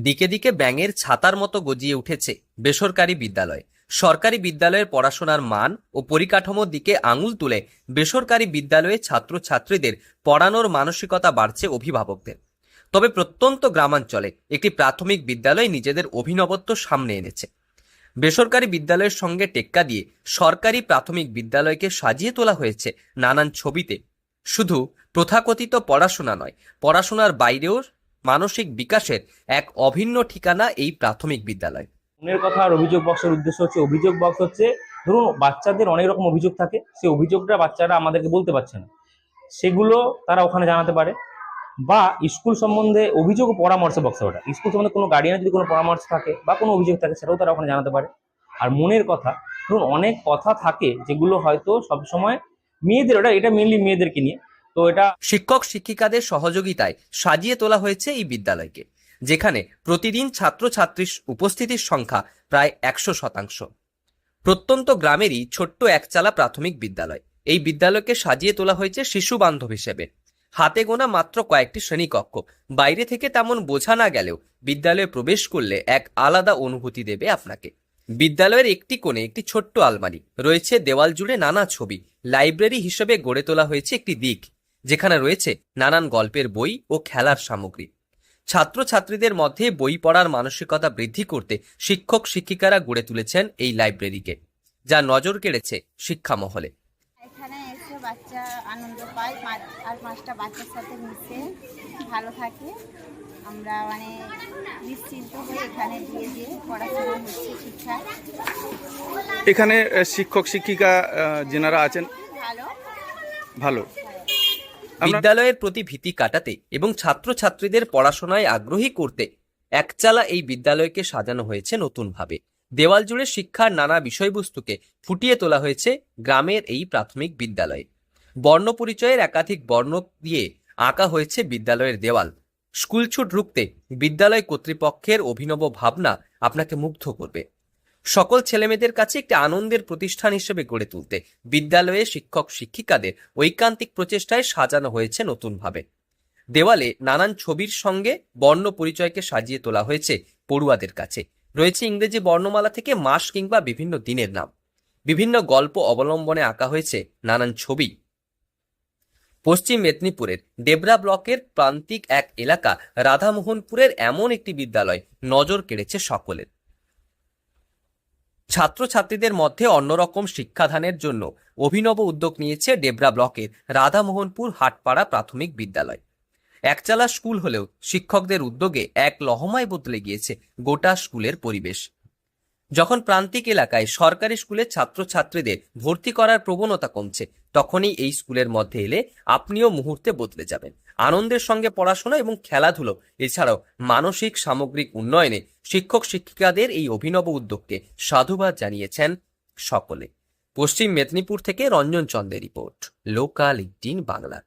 দিকে দিকে ব্যাঙের ছাতার মতো গজিয়ে উঠেছে বেসরকারি বিদ্যালয়। সরকারি বিদ্যালয়ের পড়াশোনার মান ও পরিকাঠামোর দিকে আঙুল তুলে বেসরকারি বিদ্যালয়ে ছাত্রছাত্রীদের পড়ানোর মানসিকতা বাড়ছে অভিভাবকদের। তবে প্রত্যন্ত গ্রামাঞ্চলে একটি প্রাথমিক বিদ্যালয় নিজেদের অভিনবত্ব সামনে এনেছে। বেসরকারি বিদ্যালয়ের সঙ্গে টেক্কা দিয়ে সরকারি প্রাথমিক বিদ্যালয়কে সাজিয়ে তোলা হয়েছে নানান ছবিতে। শুধু প্রথাকথিত পড়াশোনা নয়, পড়াশোনার বাইরেও মানসিক বিকাশের এক অভিন্ন ঠিকানা এই প্রাথমিক বিদ্যালয়। ফোনের কথা আর অভিযোগ বক্সের উদ্দেশ্য হচ্ছে, অভিযোগ বক্স হচ্ছে, ধরুন বাচ্চাদের অনেক রকম অভিযোগ থাকে, সেই অভিযোগটা বাচ্চারা আমাদেরকে বলতে পারছে না। সেগুলো তারা ওখানে জানাতে পারে। বা স্কুল সম্বন্ধে অভিযোগ ও পরামর্শ বক্স ওটা। স্কুল সম্বন্ধে কোনো গার্ডিয়ানের যদি কোনো পরামর্শ থাকে বা কোনো অভিযোগ থাকে, সেটাও তারা ওখানে জানাতে পারে। আর মনের কথা, ধরুন অনেক কথা থাকে যেগুলো হয়তো সবসময় মেয়েদের, ওটা এটা মেনলি মেয়েদেরকে নিয়ে। তো এটা শিক্ষক শিক্ষিকাদের সহযোগিতায় সাজিয়ে তোলা হয়েছে এই বিদ্যালয়কে, যেখানে প্রতিদিন ছাত্রছাত্রীর উপস্থিতির সংখ্যা প্রায় একশো শতাংশ। প্রত্যন্ত গ্রামেরই ছোট্ট একচালা প্রাথমিক বিদ্যালয়। এই বিদ্যালয়কে সাজিয়ে তোলা হয়েছে শিশু বান্ধব হিসেবে। হাতে গোনা মাত্র কয়েকটি শ্রেণীকক্ষ। বাইরে থেকে তেমন বোঝা না গেলেও বিদ্যালয়ে প্রবেশ করলে এক আলাদা অনুভূতি দেবে আপনাকে। বিদ্যালয়ের একটি কোণে একটি ছোট্ট আলমারি, রয়েছে দেওয়াল জুড়ে নানা ছবি। লাইব্রেরি হিসেবে গড়ে তোলা হয়েছে একটি দিক। যেখানে রয়েছে নানান গল্পের বই ও খেলার সামগ্রী। ছাত্রছাত্রীদের মধ্যে বই পড়ার মানসিকতা বৃদ্ধি করতে শিক্ষক শিক্ষিকারা গড়ে তুলেছেন এই লাইব্রেরিকে যা নজর কেড়েছে শিক্ষা মহলে এখানে এসে বাচ্চা আনন্দ পায় আর পাঁচটা বাচ্চার সাথে মিশে ভালো থাকে। আমরা মানে নিশ্চিন্ত হয়ে এখানে দিয়ে দিয়ে পড়াশোনা হচ্ছে শিক্ষা এখানে শিক্ষক শিক্ষিকা যেনারা আছেন ভালো। ভালো। বিদ্যালয়ের প্রতি ভীতি কাটাতে এবং ছাত্রছাত্রীদের পড়াশোনায় আগ্রহী করতে একচালা এই বিদ্যালয়কে সাজানো হয়েছে নতুনভাবে। দেওয়াল জুড়ে শিক্ষার নানা বিষয়বস্তুকে ফুটিয়ে তোলা হয়েছে গ্রামের এই প্রাথমিক বিদ্যালয়ে। বর্ণ পরিচয়ের একাধিক বর্ণ দিয়ে আঁকা হয়েছে বিদ্যালয়ের দেওয়াল। স্কুল ছুট রুখতে বিদ্যালয় কর্তৃপক্ষের অভিনব ভাবনা আপনাকে মুগ্ধ করবে। সকল ছেলেমেয়েদের কাছে একটি আনন্দের প্রতিষ্ঠান হিসেবে গড়ে তুলতে বিদ্যালয়ে শিক্ষক শিক্ষিকাদের ঐকান্তিক প্রচেষ্টায় সাজানো হয়েছে নতুনভাবে। দেওয়ালে নানান ছবির সঙ্গে বর্ণ পরিচয়কে সাজিয়ে তোলা হয়েছে পড়ুয়াদের কাছে। রয়েছে ইংরেজি বর্ণমালা থেকে মাস কিংবা বিভিন্ন দিনের নাম। বিভিন্ন গল্প অবলম্বনে আঁকা হয়েছে নানান ছবি। পশ্চিম মেদিনীপুরের ডেবরা ব্লকের প্রান্তিক এক এলাকা রাধামোহনপুরের এমন একটি বিদ্যালয় নজর কেড়েছে সকলের। ছাত্রছাত্রীদের মধ্যে অন্যরকম শিক্ষাদানের জন্য অভিনব উদ্যোগ নিয়েছে ডেবরা ব্লকের রাধামোহনপুর হাটপাড়া প্রাথমিক বিদ্যালয়। একচালা স্কুল হলেও শিক্ষকদের উদ্যোগে এক লহমায় বদলে গিয়েছে গোটা স্কুলের পরিবেশ। যখন প্রান্তিক এলাকায় সরকারি স্কুলে ছাত্রছাত্রীদের ভর্তি করার প্রবণতা কমছে তখনই এই স্কুলের মধ্যে এলে আপনিও মুহূর্তে বদলে যাবেন। আনন্দের সঙ্গে পড়াশোনা এবং খেলাধুলো, এছাড়াও মানসিক সামগ্রিক উন্নয়নে শিক্ষক শিক্ষিকাদের এই অভিনব উদ্যোগকে সাধুবাদ জানিয়েছেন সকলে। পশ্চিম মেদিনীপুর থেকে রঞ্জন চন্দ্রের রিপোর্ট, লোকাল ইটিন বাংলা।